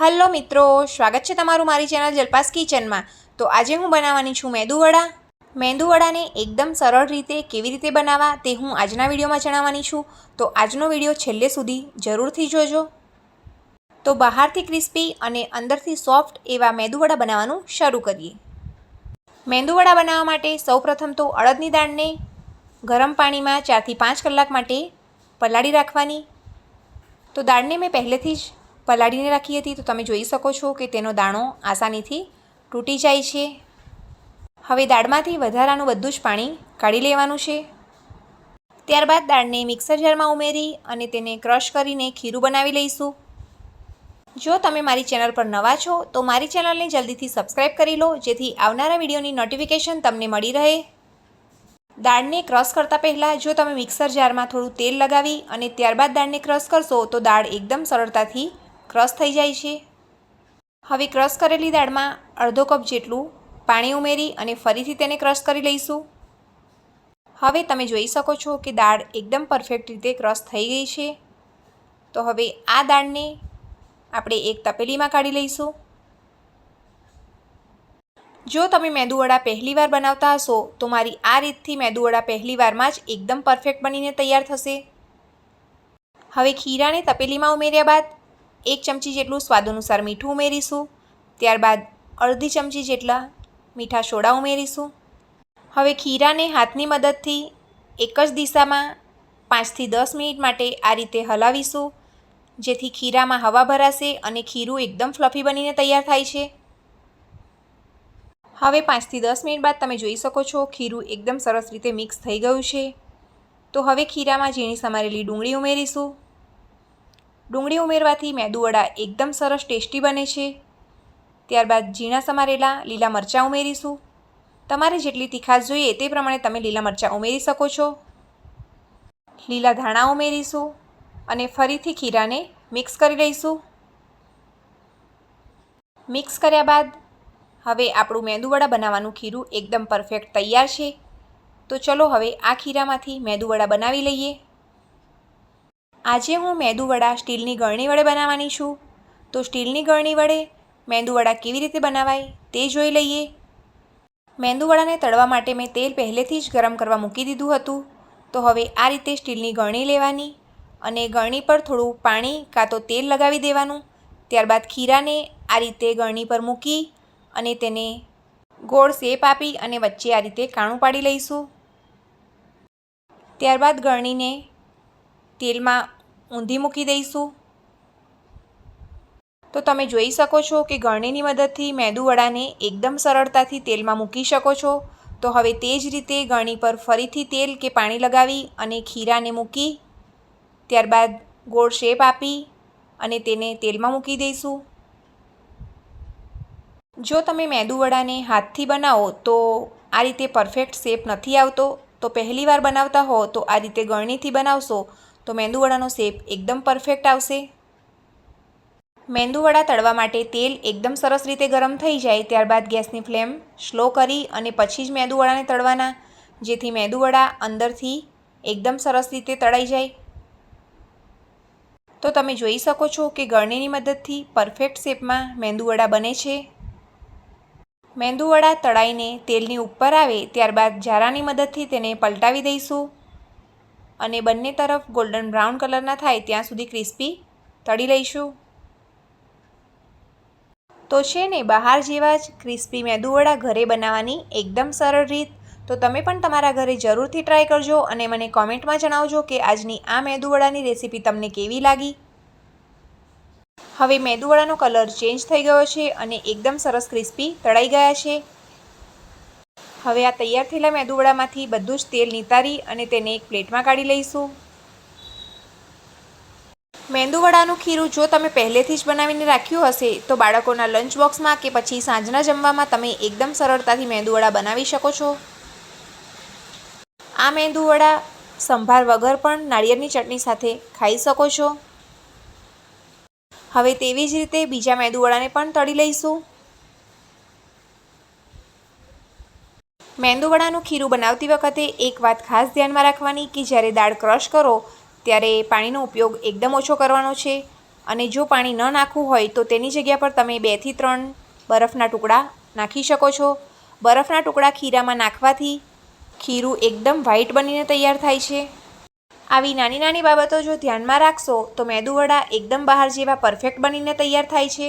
Hello મિત્રો, સ્વાગત છે તમારું મારી ચેનલ જલપાસ કિચનમાં. તો આજે હું બનાવવાની છું મેંદુવડા મેંદુવડાને એકદમ સરળ રીતે કેવી રીતે બનાવવા તે હું આજના વિડીયોમાં જણાવવાની છું. તો આજનો વીડિયો છેલ્લે સુધી જરૂરથી જોજો. તો બહારથી ક્રિસ્પી અને અંદરથી સોફ્ટ એવા મેંદુવડા બનાવવાનું શરૂ કરીએ. મેંદુવડા બનાવવા માટે સૌપ્રથમ તો અડદની દાળને ગરમ પાણીમાં ચારથી પાંચ કલાક માટે પલાળી રાખવાની. તો દાળને મેં પહેલેથી જ પલાળીને રાખી હતી તો તમે જોઈ શકો છો કે તેનો દાણો આસાનીથી તૂટી જાય છે. હવે દાળમાંથી વધારાનું બધું જ પાણી કાઢી લેવાનું છે. ત્યારબાદ દાળને મિક્સર જારમાં ઉમેરી અને તેને ક્રશ કરીને ખીરું બનાવી લઈશું. જો તમે મારી ચેનલ પર નવા છો, તો મારી ચેનલને જલ્દીથી સબસ્ક્રાઈબ કરી લો, જેથી આવનારા વિડીયોની નોટિફિકેશન તમને મળી રહે. દાળને ક્રશ કરતાં પહેલાં જો તમે મિક્સર જારમાં થોડું તેલ લગાવી અને ત્યારબાદ દાળને ક્રશ કરશો, તો દાળ એકદમ સરળતાથી ક્રશ થઈ જાય છે. હવે ક્રશ કરેલી દાળમાં અડધો કપ જેટલું પાણી ઉમેરી અને ફરીથી તેને ક્રશ કરી લઈશું. હવે તમે જોઈ શકો છો કે દાળ એકદમ પરફેક્ટ રીતે ક્રશ થઈ ગઈ છે. તો હવે આ દાળને આપણે એક તપેલીમાં કાઢી લઈશું. જો તમે મેંદુવડા પહેલીવાર બનાવતા હશો, તો મારી આ રીતથી મેંદુવડા પહેલીવારમાં જ એકદમ પરફેક્ટ બનીને તૈયાર થશે. હવે ખીરાને તપેલીમાં ઉમેર્યા બાદ એક ચમચી જેટલું સ્વાદ અનુસાર મીઠું ઉમેરીશું. ત્યારબાદ અડધી ચમચી જેટલા મીઠા સોડા ઉમેરીશું. હવે ખીરાને હાથની મદદથી એક જ દિશામાં પાંચથી દસ મિનિટ માટે આ રીતે હલાવીશું, જેથી ખીરામાં હવા ભરાશે અને ખીરું એકદમ ફ્લફી બનીને તૈયાર થાય છે. હવે પાંચથી દસ મિનિટ બાદ તમે જોઈ શકો છો ખીરું એકદમ સરસ રીતે મિક્સ થઈ ગયું છે. તો હવે ખીરામાં ઝીણી સમારેલી ડુંગળી ઉમેરીશું. ડુંગળી ઉમેરવાથી મેદુવડા એકદમ સરસ ટેસ્ટી બને છે. ત્યારબાદ ઝીણા સમારેલા લીલા મરચાં ઉમેરીશું. તમારે જેટલી તીખાશ જોઈએ તે પ્રમાણે તમે લીલા મરચાં ઉમેરી શકો છો. લીલા ધાણા ઉમેરીશું અને ફરીથી ખીરાને મિક્સ કરી લઈશું. મિક્સ કર્યા બાદ હવે આપણું મેંદુવડા બનાવવાનું ખીરું એકદમ પરફેક્ટ તૈયાર છે. તો ચલો હવે આ ખીરામાંથી મેંદુવડા બનાવી લઈએ. આજે હું મેંદુવડા સ્ટીલની ગળણી વડે બનાવવાની છું. તો સ્ટીલની ગળણી વડે મેંદુવડા કેવી રીતે બનાવાય તે જોઈ લઈએ. મેંદુવડાને તળવા માટે મેં તેલ પહેલેથી જ ગરમ કરવા મૂકી દીધું હતું. તો હવે આ રીતે સ્ટીલની ગળણી લેવાની અને ગળણી પર થોડું પાણી કાં તો તેલ લગાવી દેવાનું. ત્યારબાદ ખીરાને આ રીતે ગળણી પર મૂકી અને તેને ગોળ શેપ આપી અને વચ્ચે આ રીતે કાણું પાડી લઈશું. ત્યારબાદ ગળણીને તેલમાં ઊંધી મૂકી દઈશું. તો તમે જોઈ શકો છો કે ગળણીની મદદથી મેંદુવડાને એકદમ સરળતાથી તેલમાં મૂકી શકો છો. તો હવે તે જ રીતે ગળણી પર ફરીથી તેલ કે પાણી લગાવી અને ખીરાને મૂકી, ત્યારબાદ ગોળ શેપ આપી અને તેને તેલમાં મૂકી દઈશું. જો તમે મેંદુવડાને હાથથી બનાવો તો આ રીતે પરફેક્ટ શેપ નથી આવતો. તો પહેલીવાર બનાવતા હો તો આ રીતે ગળણીથી બનાવશો તો મેંદુવડાનો શેપ એકદમ પરફેક્ટ આવશે. મેંદુવડા તળવા માટે તેલ એકદમ સરસ રીતે ગરમ થઈ જાય ત્યારબાદ ગેસની ફ્લેમ સ્લો કરી અને પછી જ મેંદુવડાને તળવાના, જેથી મેંદુવડા અંદરથી એકદમ સરસ રીતે તળાઈ જાય. તો તમે જોઈ શકો છો કે ગળણીની મદદથી પરફેક્ટ શેપમાં મેંદુવડા બને છે. મેંદુવડા તળાઈને તેલની ઉપર આવે ત્યારબાદ જારાની મદદથી તેને પલટાવી દઈશું. અને બંને તરફ ગોલ્ડન બ્રાઉન કલરના થાય, ત્યાં સુધી ક્રિસ્પી તળી લઈશું. તો છે ને, બહાર જેવા જ ક્રિસ્પી મેદુવડા ઘરે બનાવવાની એકદમ સરળ રીત. તો તમે પણ તમારા ઘરે જરૂરથી ટ્રાય કરજો અને મને કોમેન્ટમાં જણાવજો કે આજની આ મેદુવડાની રેસીપી તમને કેવી લાગી. હવે મેદુવડાનો કલર ચેન્જ થઈ ગયો છે અને એકદમ સરસ ક્રિસ્પી તળાઈ ગયા છે. હવે આ તૈયાર થયેલા મેદુવડામાંથી બધું જ તેલ નિતારી અને તેને એક પ્લેટમાં કાઢી લઈશું. મેંદુવડાનું ખીરું જો તમે પહેલેથી જ બનાવીને રાખ્યું હશે, તો બાળકોના લંચ બોક્સમાં કે પછી સાંજના જમવામાં તમે એકદમ સરળતાથી મેંદુવડા બનાવી શકો છો. આ મેંદુવડા સંભાર વગર પણ નાળિયેરની ચટણી સાથે ખાઈ શકો છો. હવે તેવી જ રીતે બીજા મેંદુવડાને પણ તળી લઈશું. મેંદુવડાનું ખીરું બનાવતી વખતે એક વાત ખાસ ધ્યાનમાં રાખવાની કે જ્યારે દાળ ક્રશ કરો, ત્યારે પાણીનો ઉપયોગ એકદમ ઓછો કરવાનો છે. અને જો પાણી ન નાખવું હોય, તો તેની જગ્યા પર તમે બેથી ત્રણ બરફના ટુકડા નાખી શકો છો. બરફના ટુકડા ખીરામાં નાખવાથી ખીરું એકદમ વ્હાઈટ બનીને તૈયાર થાય છે. આવી નાની નાની બાબતો જો ધ્યાનમાં રાખશો, તો મેંદુવડા એકદમ બહાર જેવા પરફેક્ટ બનીને તૈયાર થાય છે.